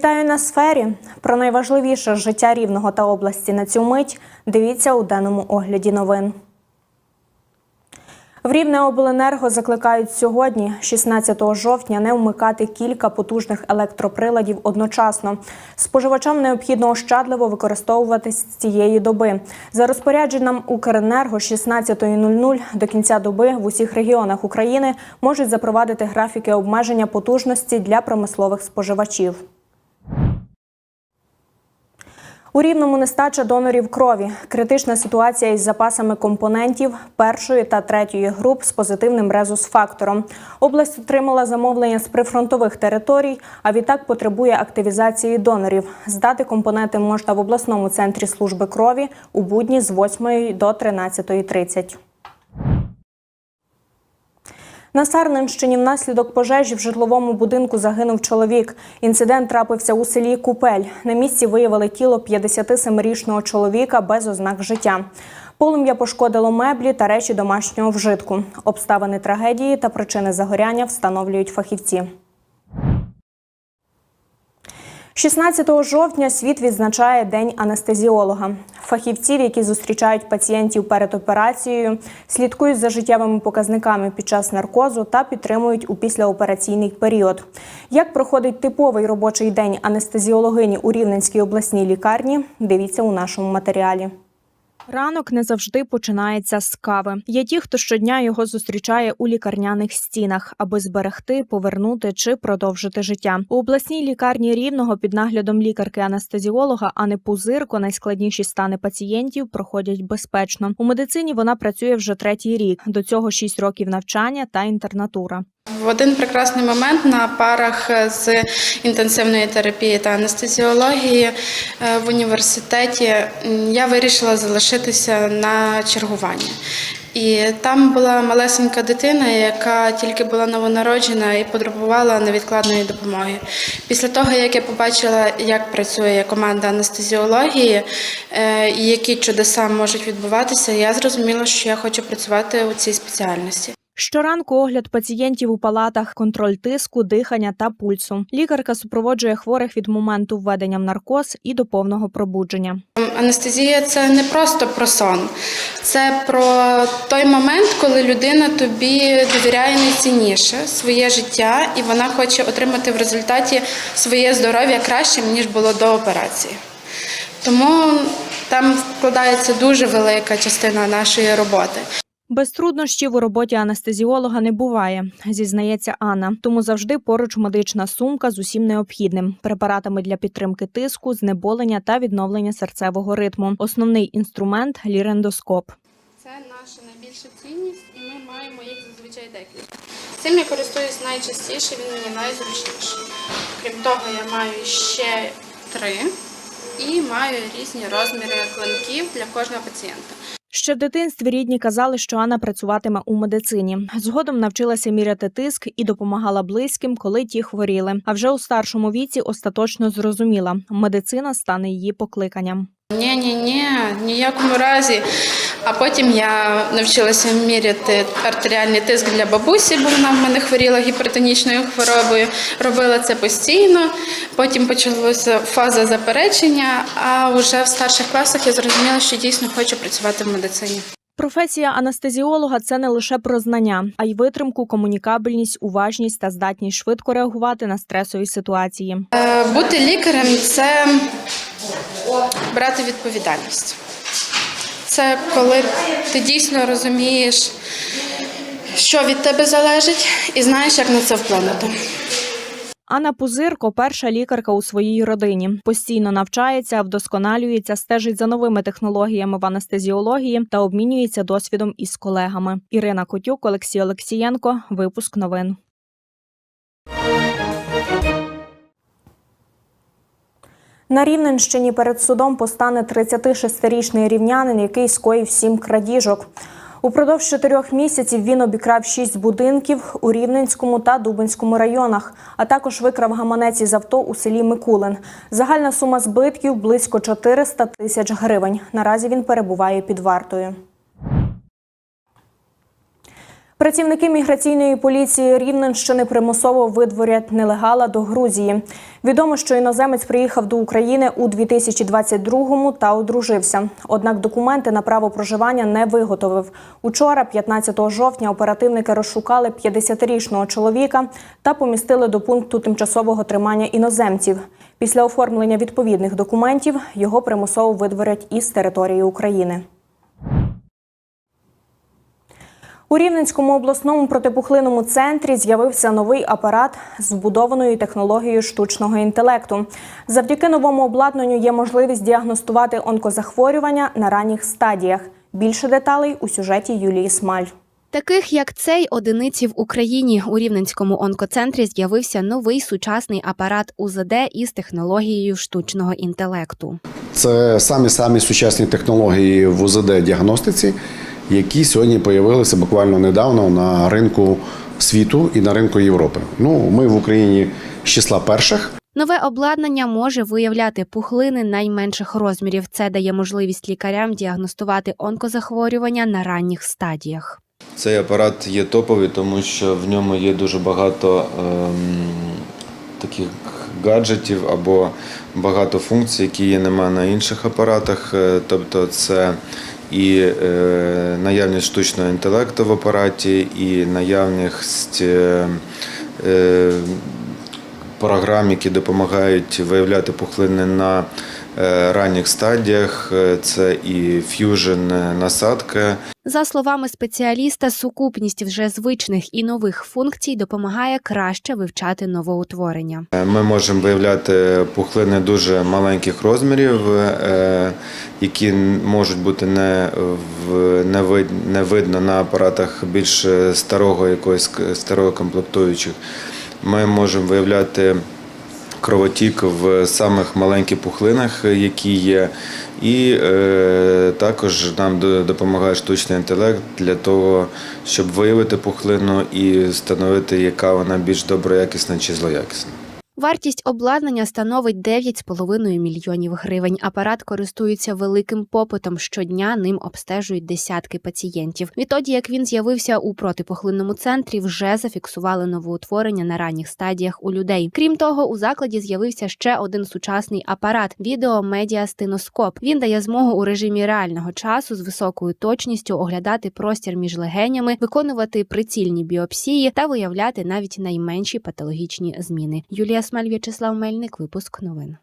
Вітаю на сфері. Про найважливіше життя рівного та області на цю мить. Дивіться у денному огляді новин. В Рівне обленерго закликають сьогодні, 16 жовтня, не вмикати кілька потужних електроприладів одночасно. Споживачам необхідно ощадливо використовувати з цієї доби. За розпорядженням Укренерго з 16.00 до кінця доби в усіх регіонах України можуть запровадити графіки обмеження потужності для промислових споживачів. У рівному нестача донорів крові. Критична ситуація із запасами компонентів першої та третьої груп з позитивним резус-фактором. Область отримала замовлення з прифронтових територій, а відтак потребує активізації донорів. Здати компоненти можна в обласному центрі служби крові у будні з 8 до 13.30. На Сарненщині внаслідок пожежі в житловому будинку загинув чоловік. Інцидент трапився у селі Купель. На місці виявили тіло 57-річного чоловіка без ознак життя. Полум'я пошкодило меблі та речі домашнього вжитку. Обставини трагедії та причини загоряння встановлюють фахівці. 16 жовтня світ відзначає День анестезіолога. Фахівців, які зустрічають пацієнтів перед операцією, слідкують за життєвими показниками під час наркозу та підтримують у післяопераційний період. Як проходить типовий робочий день анестезіологині у Рівненській обласній лікарні, дивіться у нашому матеріалі. Ранок не завжди починається з кави. Є ті, хто щодня його зустрічає у лікарняних стінах, аби зберегти, повернути чи продовжити життя. У обласній лікарні рівного під наглядом лікарки-анестезіолога Ани Пузирко найскладніші стани пацієнтів проходять безпечно. У медицині вона працює вже третій рік. До цього шість років навчання та інтернатура. В один прекрасний момент на парах з інтенсивної терапії та анестезіології е, в університеті я вирішила залишитися на чергування. І там була малесенька дитина, яка тільки була новонароджена і потребувала невідкладної допомоги. Після того, як я побачила, як працює команда анестезіології е, і які чудеса можуть відбуватися, я зрозуміла, що я хочу працювати у цій спеціальності. Щоранку огляд пацієнтів у палатах, контроль тиску, дихання та пульсу. Лікарка супроводжує хворих від моменту введення в наркоз і до повного пробудження. Анестезія це не просто про сон, це про той момент, коли людина тобі довіряє найцінніше своє життя, і вона хоче отримати в результаті своє здоров'я кращим, ніж було до операції. Тому там вкладається дуже велика частина нашої роботи. Без труднощів у роботі анестезіолога не буває, зізнається Анна. Тому завжди поруч медична сумка з усім необхідним: препаратами для підтримки тиску, знеболення та відновлення серцевого ритму. Основний інструмент лірендоскоп. Це наша найбільша цінність, і ми маємо їх зазвичай декілька. Цим я користуюсь найчастіше, він мені найзручніший. Крім того, я маю ще три і маю різні розміри клинків для кожного пацієнта. Ще в дитинстві рідні казали, що Анна працюватиме у медицині. Згодом навчилася міряти тиск і допомагала близьким, коли ті хворіли. А вже у старшому віці остаточно зрозуміла, медицина стане її покликанням. Ні, ні, ні, ніякому разі. А потім я навчилася міряти артеріальний тиск для бабусі, бо вона в мене хворіла гіпертонічною хворобою. Робила це постійно. Потім почалася фаза заперечення. А вже в старших класах я зрозуміла, що дійсно хочу працювати в медицині. Професія анестезіолога це не лише про знання, а й витримку, комунікабельність, уважність та здатність швидко реагувати на стресові ситуації. Е, Бути лікарем це брати відповідальність. Це коли ти дійсно розумієш, що від тебе залежить, і знаєш, як на це вплинути. Анна Пузирко перша лікарка у своїй родині. Постійно навчається, вдосконалюється, стежить за новими технологіями в анестезіології та обмінюється досвідом із колегами. Ірина Котюк, Олексій Олексієнко. Випуск новин. На Рівненщині перед судом постане 36-річний рівнянин, який скоїв сім крадіжок. Упродовж чотирьох місяців він обікрав шість будинків у Рівненському та Дубинському районах, а також викрав гаманець із авто у селі Микулин. Загальна сума збитків близько 400 тисяч гривень. Наразі він перебуває під вартою. Prацівники міграційної поліції Рівненщини примусово видворять нелегала до Грузії. Відомо, що іноземець приїхав до України у 2022-му та одружився. Однак документи на право проживання не виготовив. Учора, 15 жовтня, оперативники розшукали 50-річного чоловіка та помістили до пункту тимчасового тримання іноземців. Після оформлення відповідних документів його примусово видворять із території України. У Рівненському обласному протипухлинному центрі з'явився новий апарат з вбудованою технологією штучного інтелекту. Завдяки новому обладнанню є можливість діагностувати онкозахворювання на ранніх стадіях. Більше деталей у сюжеті Юлії Смаль. Таких як цей одиниці в Україні у Рівненському онкоцентрі з'явився новий сучасний апарат УЗД із технологією штучного інтелекту. Це самі самі сучасні технології в УЗД діагностиці, які сьогодні появилися буквально недавно на ринку світу і на ринку Європи. Ну, ми в Україні з числа перших. Нове обладнання може виявляти пухлини найменших розмірів. Це дає можливість лікарям діагностувати онкозахворювання на ранніх стадіях. Цей апарат є топовий, тому що в ньому є дуже багато ем, таких гаджетів або багато функцій, які є нема на інших апаратах. Е, Тобто це і е, наявність штучного інтелекту в апараті, і наявність е, е, програм, які допомагають виявляти пухлини на ранніх стадіях. Е, Це і ф'южн насадка, За словами спеціаліста, сукупність вже звичних і нових функцій допомагає краще вивчати новоутворення. Ми можемо виявляти пухлини дуже маленьких розмірів, е, які можуть бути не, в- не, вид, не видно на апаратах більш старого якоїсь к- старого комплектуючих. Ми можемо виявляти кровотік в самих маленьких пухлинах, які є. І е, також нам допомагає штучний інтелект для того, щоб виявити пухлину і встановити, яка вона більш доброякісна чи злоякісна. Вартість обладнання становить 9,5 мільйонів гривень. Апарат користується великим попитом. Щодня ним обстежують десятки пацієнтів. Відтоді, як він з'явився у протипухлинному центрі, вже зафіксували новоутворення на ранніх стадіях у людей. Крім того, у закладі з'явився ще один сучасний апарат відеомедіастиноскоп. Він дає змогу у режимі реального часу з високою точністю оглядати простір між легенями, виконувати прицільні біопсії та виявляти навіть найменші патологічні зміни. Юлія Смаль, В'ячеслав Мельник, випуск новин.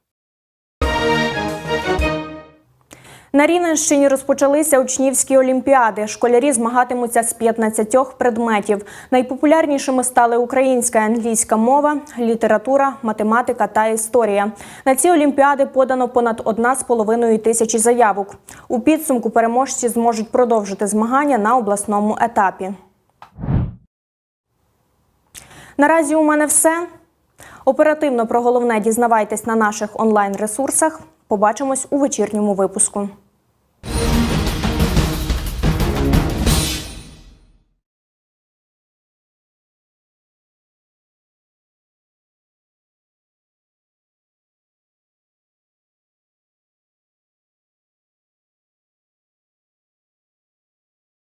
На Рівненщині розпочалися учнівські олімпіади. Школярі змагатимуться з 15 предметів. Найпопулярнішими стали українська і англійська мова, література, математика та історія. На ці олімпіади подано понад 1,5 тисячі заявок. У підсумку переможці зможуть продовжити змагання на обласному етапі. Наразі у мене все. Оперативно про головне дізнавайтесь на наших онлайн-ресурсах. Побачимось у вечірньому випуску.